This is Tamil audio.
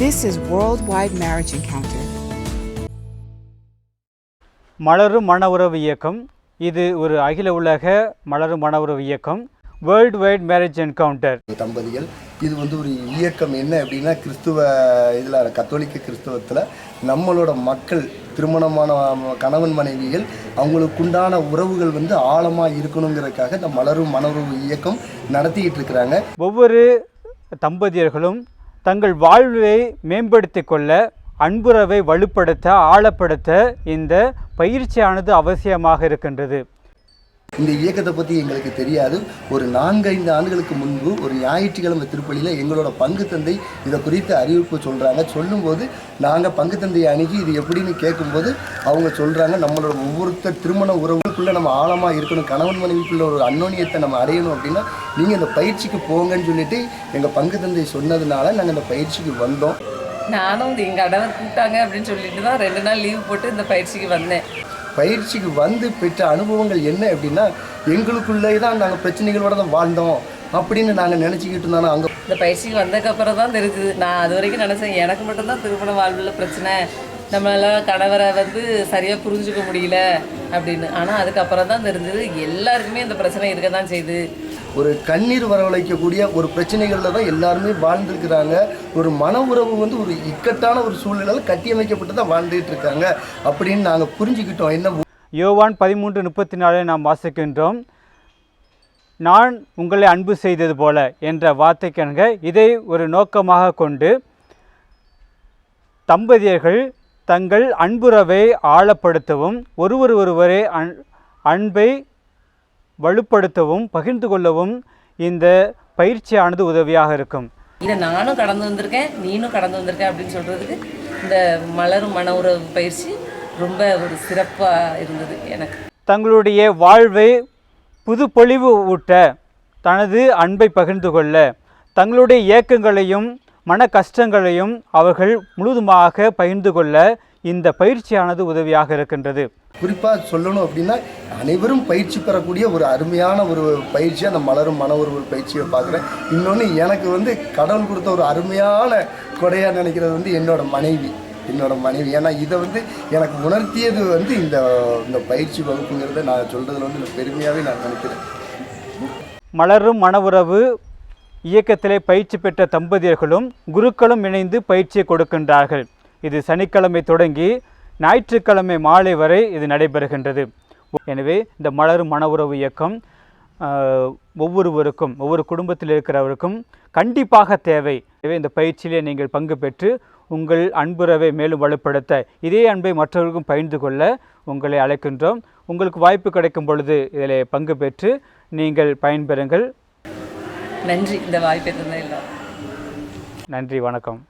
This is Worldwide Marriage Encounter. மலரும் மன உறவு இயக்கம். இது ஒரு அகில உலக மலரும் மன உறவு இயக்கம். வேர்ல்டு வைட் மேரேஜ் என்கவுண்டர் தம்பதிகள் இது வந்து ஒரு இயக்கம். என்ன அப்படின்னா கிறிஸ்துவ இதில் கத்தோலிக்க கிறிஸ்தவத்தில் நம்மளோட மக்கள் திருமணமான கணவன் மனைவிகள் அவங்களுக்குண்டான உறவுகள் வந்து ஆழமாக இருக்கணுங்கிறதுக்காக இந்த மலரும் மனவுறவு இயக்கம் நடத்திக்கிட்டு இருக்கிறாங்க. ஒவ்வொரு தம்பதியர்களும் தங்கள் வாழ்வை மேம்படுத்தி கொள்ள அன்புறவை வலுப்படுத்த ஆழப்படுத்த இந்த பயிற்சியானது அவசியமாக இருக்கின்றது. இந்த இயக்கத்தை பற்றி எங்களுக்கு தெரியாது. ஒரு நான்கு ஐந்து ஆண்டுகளுக்கு முன்பு ஒரு ஞாயிற்றுக்கிழமை திருப்பலியில் எங்களோட பங்கு தந்தை இதை குறித்து அறிவிப்பு சொல்கிறாங்க சொல்லும்போது நாங்கள் பங்கு தந்தையை அணுகி இது எப்படின்னு கேட்கும்போது அவங்க சொல்கிறாங்க நம்மளோட ஒவ்வொருத்தர் திருமண உறவுக்குள்ளே நம்ம ஆழமாக இருக்கணும். கணவன் மனைவிக்குள்ள ஒரு அன்னோனியத்தை நம்ம அடையணும் அப்படின்னா நீங்கள் இந்த பயிற்சிக்கு போங்கன்னு சொல்லிட்டு எங்கள் பங்கு தந்தை சொன்னதுனால நாங்கள் இந்த பயிற்சிக்கு வந்தோம். நானும் வந்து எங்கள் அடவை கூப்பிட்டாங்க அப்படின்னு சொல்லிட்டு தான் ரெண்டு நாள் லீவ் போட்டு இந்த பயிற்சிக்கு வந்தேன். பயிற்சிக்கு வந்து பெற்ற அனுபவங்கள் என்ன அப்படின்னா எங்களுக்குள்ளே தான் நாங்கள் பிரச்சனைகளோட தான் வாழ்ந்தோம் அப்படின்னு நாங்கள் நினச்சிக்கிட்டு இருந்தாலும் அங்கே இந்த பயிற்சிக்கு வந்ததுக்கப்புறம் தான் தெரிஞ்சுது. நான் அது வரைக்கும் நினச்சேன் எனக்கு மட்டும்தான் திருமண வாழ்வில் பிரச்சனை. நம்மளால் கணவரை வந்து சரியாக புரிஞ்சுக்க முடியல அப்படின்னு. ஆனால் அதுக்கப்புறம் தான் தெரிஞ்சது எல்லாருக்குமே இந்த பிரச்சனை இருக்க தான் செய்யுது. ஒரு கண்ணீர் வரவழைக்கக்கூடிய ஒரு பிரச்சனைகளில் தான் எல்லாருமே வாழ்ந்துருக்கிறாங்க. ஒரு மன உறவு வந்து ஒரு இக்கட்டான ஒரு சூழ்நிலையில் கட்டியமைக்கப்பட்டு தான் வாழ்ந்துகிட்டு இருக்காங்க. அப்படின்னு நாங்கள் புரிஞ்சுக்கிட்டோம். என்ன யோவான் பதிமூன்று முப்பத்தி நாலு நாம் வாசிக்கின்றோம். நான் உங்களை அன்பு செய்தது போல என்ற வார்த்தைக்கெனக இதை ஒரு நோக்கமாக கொண்டு தம்பதியர்கள் தங்கள் அன்புறவை ஆழப்படுத்தவும் ஒருவர் ஒருவரை அன் அன்பை வலுப்படுத்தவும் பகிர்ந்து கொள்ளவும் இந்த பயிற்சியானது உதவியாக இருக்கும். இதை நானும் கடந்து வந்திருக்கேன் நீனும் கடந்து வந்திருக்க அப்படின்னு சொல்கிறதுக்கு இந்த மலரும் மன உறவு பயிற்சி ரொம்ப ஒரு சிறப்பாக இருந்தது எனக்கு. தங்களுடைய வாழ்வை புது பொலிவு ஊட்ட தனது அன்பை பகிர்ந்து கொள்ள தங்களுடைய இயக்கங்களையும் மன கஷ்டங்களையும் அவர்கள் முழுதுமாக பகிர்ந்து கொள்ள இந்த பயிற்சியானது உதவியாக இருக்கின்றது. குறிப்பாக சொல்லணும் அப்படின்னா அனைவரும் பயிற்சி பெறக்கூடிய ஒரு அருமையான ஒரு பயிற்சியாக அந்த மலரும் மன ஒரு பயிற்சியை பார்க்குறேன். இன்னொன்று எனக்கு வந்து கடவுள் கொடுத்த ஒரு அருமையான கொடையாக நினைக்கிறது வந்து என்னோட மனைவி என்னோட மனைவி. ஏன்னா இதை வந்து எனக்கு உணர்த்தியது வந்து இந்த இந்த பயிற்சி வகுப்புங்கிறத நான் சொல்கிறதுல வந்து பெருமையாகவே நான் நினைக்கிறேன். மலரும் மனவுறவு இயக்கத்திலே பயிற்சி பெற்ற தம்பதியர்களும் குருக்களும் இணைந்து பயிற்சியை கொடுக்கின்றார்கள். இது சனிக்கிழமை தொடங்கி ஞாயிற்றுக்கிழமை மாலை வரை இது நடைபெறுகின்றது. எனவே இந்த மலரும் உறவு இயக்கம் ஒவ்வொருவருக்கும் ஒவ்வொரு குடும்பத்தில் இருக்கிறவருக்கும் கண்டிப்பாக தேவை. எனவே இந்த பயிற்சியிலே நீங்கள் பங்கு பெற்று உங்கள் அன்புறவை மேலும் வலுப்படுத்த இதே அன்பை மற்றவர்களுக்கும் பகிர்ந்து கொள்ள உங்களை அழைக்கின்றோம். உங்களுக்கு வாய்ப்பு கிடைக்கும் பொழுது இதில் பங்கு பெற்று நீங்கள் பயன்பெறுங்கள். நன்றி. இந்த வாய்ப்பை தந்த நன்றி வணக்கம்.